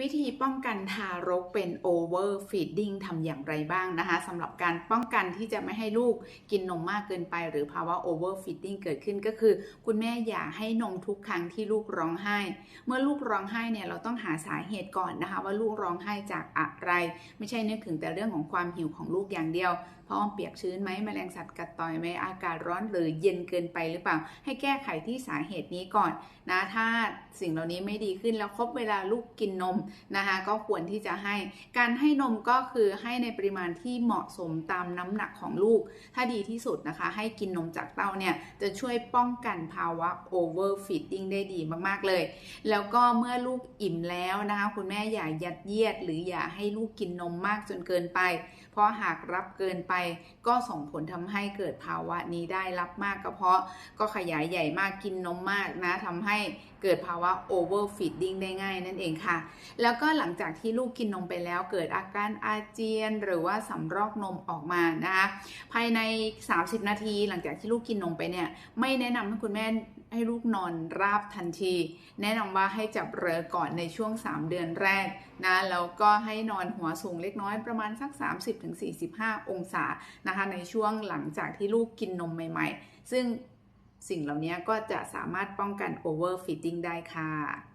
วิธีป้องกันทารกเป็น over feeding ทำอย่างไรบ้างนะคะสำหรับการป้องกันที่จะไม่ให้ลูกกินนมมากเกินไป หรือภาวะ over feeding เกิดขึ้นก็คือ คุณแม่อย่าให้นมทุกครั้งที่ลูกร้องไห้ เมื่อลูกร้องไห้เนี่ยเราต้องหาสาเหตุก่อนนะคะ ว่าลูกร้องไห้จากอะไร ไม่ใช่นึกถึงแต่เรื่องของความหิวของลูกอย่างเดียวพราะอ้อมเปียกชื้นไหมแมลงสัตว์กัดต่อยไหมอากาศร้อนหรือเย็นเกินไปหรือเปล่า ให้แก้ไขที่สาเหตุนี้ก่อนนะถ้าสิ่งเหล่านี้ไม่ดีขึ้นแล้วครบเวลาลูกกินนมนะคะก็ควรที่จะให้ การให้นมก็คือให้ในปริมาณที่เหมาะสมตามน้ำหนักของลูก ถ้าดีที่สุดนะคะ ให้กินนมจากเต้าเนี่ยจะช่วยป้องกันภาวะ over feeding ได้ดีมากๆเลย แล้วก็เมื่อลูกอิ่มแล้วนะคะคุณแม่อย่ายัดเยียด หรืออย่าให้ลูกกินนมมากจนเกินไป เพราะหากรับเกินไปก็ส่งผลทำให้เกิดภาวะนี้ได้รับมากก็เพาะก็ขยายใหญ่มากกินนมมากนะทำให้เกิดภาวะ over feeding ได้ง่ายนั่นเองค่ะแล้วก็หลังจากที่ลูกกินนมไปแล้วเกิดอาการอาเจียน หรือว่าสำรอกนมออกมานะคะภายใน 30 นาทีหลังจากที่ลูกกินนมไปเนี่ยไม่แนะนำให้คุณแม่ให้ลูกนอนราบทันที แนะนำว่าให้จับเรือก่อนในช่วง 3 เดือนแรกนะแล้วก็ให้นอนหัวสูงเล็กน้อยประมาณสัก 30-45 องศานะคะในช่วงหลังจากที่ลูกกินนมใหม่ ๆ ซึ่งสิ่งเหล่านี้ก็จะสามารถป้องกัน overfeeding ได้ค่ะ